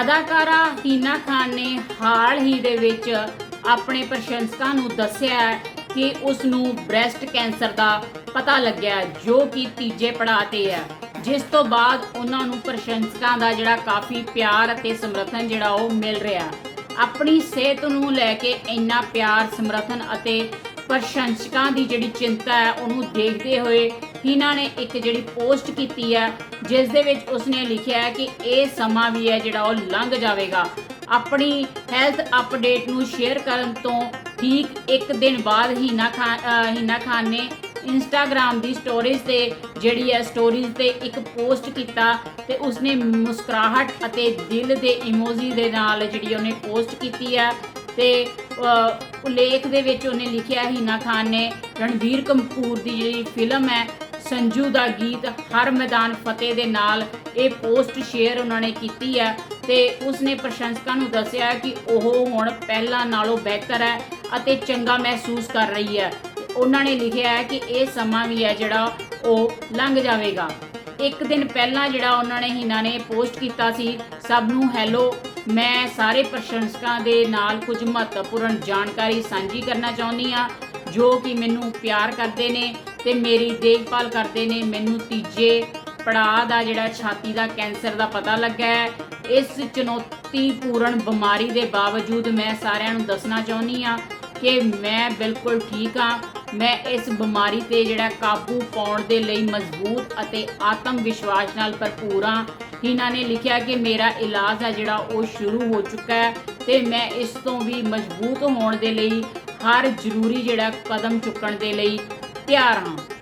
ਅਦਾਕਾਰਾ ਹੀਨਾ ਖਾਨ ਨੇ ਹਾਲ ਹੀ ਦੇ ਵਿੱਚ ਆਪਣੇ ਪ੍ਰਸ਼ੰਸਕਾਂ ਨੂੰ ਦੱਸਿਆ ਕਿ ਉਸ ਨੂੰ ਬ੍ਰੈਸਟ ਕੈਂਸਰ ਦਾ ਪਤਾ ਲੱਗਿਆ ਜੋ ਕਿ ਤੀਜੇ ਪੜਾਅ ਤੇ ਹੈ। ਜਿਸ ਤੋਂ ਬਾਅਦ ਉਹਨਾਂ ਨੂੰ ਪ੍ਰਸ਼ੰਸਕਾਂ ਦਾ ਜਿਹੜਾ ਕਾਫੀ ਪਿਆਰ ਅਤੇ ਸਮਰਥਨ ਜਿਹੜਾ ਉਹ ਮਿਲ ਰਿਹਾ ਆਪਣੀ ਸਿਹਤ ਨੂੰ ਲੈ ਕੇ ਇੰਨਾ ਪਿਆਰ, ਸਮਰਥਨ ਅਤੇ ਪ੍ਰਸ਼ੰਸਕਾਂ ਦੀ ਜਿਹੜੀ ਚਿੰਤਾ ਹੈ, ਉਹਨੂੰ ਦੇਖਦੇ ਹੋਏ ਹੀਨਾ ਨੇ ਇੱਕ ਜਿਹੜੀ ਪੋਸਟ ਕੀਤੀ ਹੈ, ਜਿਸ ਦੇ ਵਿੱਚ ਉਸਨੇ ਲਿਖਿਆ ਹੈ ਕਿ ਇਹ ਸਮਾਂ ਵੀ ਹੈ ਜਿਹੜਾ ਉਹ ਲੰਘ ਜਾਵੇਗਾ। ਆਪਣੀ ਹੈਲਥ ਅਪਡੇਟ ਨੂੰ ਸ਼ੇਅਰ ਕਰਨ ਤੋਂ ਠੀਕ ਇੱਕ ਦਿਨ ਬਾਅਦ ਹੀਨਾ ਖਾਨ ਹੀਨਾ ਖਾਨ ਨੇ ਇੰਸਟਾਗ੍ਰam ਦੀ ਸਟੋਰੀਜ਼ ਤੇ ਜਿਹੜੀ ਹੈ ਸਟੋਰੀਜ਼ ਤੇ ਇੱਕ ਪੋਸਟ ਕੀਤਾ ਤੇ ਉਸਨੇ ਮੁਸਕਰਾਹਟ ਅਤੇ ਦਿਲ ਦੇ ਇਮੋਜੀ ਦੇ ਨਾਲ ਜਿਹੜੀ ਉਹਨੇ ਪੋਸਟ ਕੀਤੀ ਹੈ ਤੇ ਉਲੇਖ ਦੇ ਵਿੱਚ ਉਹਨੇ ਲਿਖਿਆ ਹੀਨਾ ਖਾਨ ਨੇ ਰਣਵੀਰ ਕਪੂਰ ਦੀ ਜਿਹੜੀ ਫਿਲਮ ਹੈ ਸੰਜੂ ਦਾ ਗੀਤ ਹਰ ਮੈਦਾਨ ਫਤਿਹ ਦੇ ਨਾਲ ਇਹ ਪੋਸਟ ਸ਼ੇਅਰ ਉਹਨਾਂ ਨੇ ਕੀਤੀ ਹੈ ਤੇ ਉਸਨੇ ਪ੍ਰਸ਼ੰਸਕਾਂ ਨੂੰ ਦੱਸਿਆ ਕਿ ਉਹ ਹੁਣ ਪਹਿਲਾਂ ਨਾਲੋਂ ਬਿਹਤਰ ਹੈ ਅਤੇ ਚੰਗਾ ਮਹਿਸੂਸ ਕਰ ਰਹੀ ਹੈ। ਉਹਨਾਂ ਨੇ ਲਿਖਿਆ ਹੈ ਕਿ ਇਹ ਸਮਾਂ ਵੀ ਹੈ ਜਿਹੜਾ ਉਹ ਲੰਘ ਜਾਵੇਗਾ। ਇੱਕ ਦਿਨ ਪਹਿਲਾਂ ਜਿਹੜਾ ਉਹਨਾਂ ਨੇ ਹੀਨਾ ਨੇ ਪੋਸਟ ਕੀਤਾ ਸੀ, ਸਭ ਨੂੰ ਹੈਲੋ, ਮੈਂ ਸਾਰੇ ਪ੍ਰਸ਼ੰਸਕਾਂ ਦੇ ਨਾਲ ਕੁਝ ਮਹੱਤਵਪੂਰਨ ਜਾਣਕਾਰੀ ਸਾਂਝੀ ਕਰਨਾ ਚਾਹੁੰਦੀ ਆ ਜੋ ਕਿ ਮੈਨੂੰ ਪਿਆਰ ਕਰਦੇ ਨੇ। ਤੇ ਮੇਰੀ ਦੇਖਭਾਲ ਕਰਦੇ ਨੇ, ਮੈਨੂੰ ਤੀਜੇ ਪੜਾਅ ਦਾ ਜਿਹੜਾ ਛਾਤੀ ਦਾ ਕੈਂਸਰ ਦਾ ਪਤਾ ਲੱਗਾ ਹੈ। ਇਸ ਚੁਣੌਤੀਪੂਰਨ ਬਿਮਾਰੀ ਦੇ ਬਾਵਜੂਦ ਮੈਂ ਸਾਰਿਆਂ ਨੂੰ ਦੱਸਣਾ ਚਾਹੁੰਦੀ ਆ ਕਿ ਮੈਂ ਬਿਲਕੁਲ ਠੀਕ ਹਾਂ। ਮੈਂ ਇਸ ਬਿਮਾਰੀ ਤੇ ਜਿਹੜਾ ਕਾਬੂ ਪਾਉਣ ਦੇ ਲਈ ਮਜ਼ਬੂਤ ਅਤੇ ਆਤਮ ਵਿਸ਼ਵਾਸ ਨਾਲ ਭਰਪੂਰ ਹਾਂ। ਇਹਨਾਂ ਨੇ ਲਿਖਿਆ ਕਿ ਮੇਰਾ ਇਲਾਜ ਹੈ ਜਿਹੜਾ ਉਹ ਸ਼ੁਰੂ ਹੋ ਚੁੱਕਾ ਹੈ ਤੇ ਮੈਂ ਇਸ ਤੋਂ ਵੀ ਮਜ਼ਬੂਤ ਹੋਣ ਦੇ ਲਈ ਹਰ ਜ਼ਰੂਰੀ ਜਿਹੜਾ ਕਦਮ ਚੁੱਕਣ ਦੇ ਲਈ Patearam.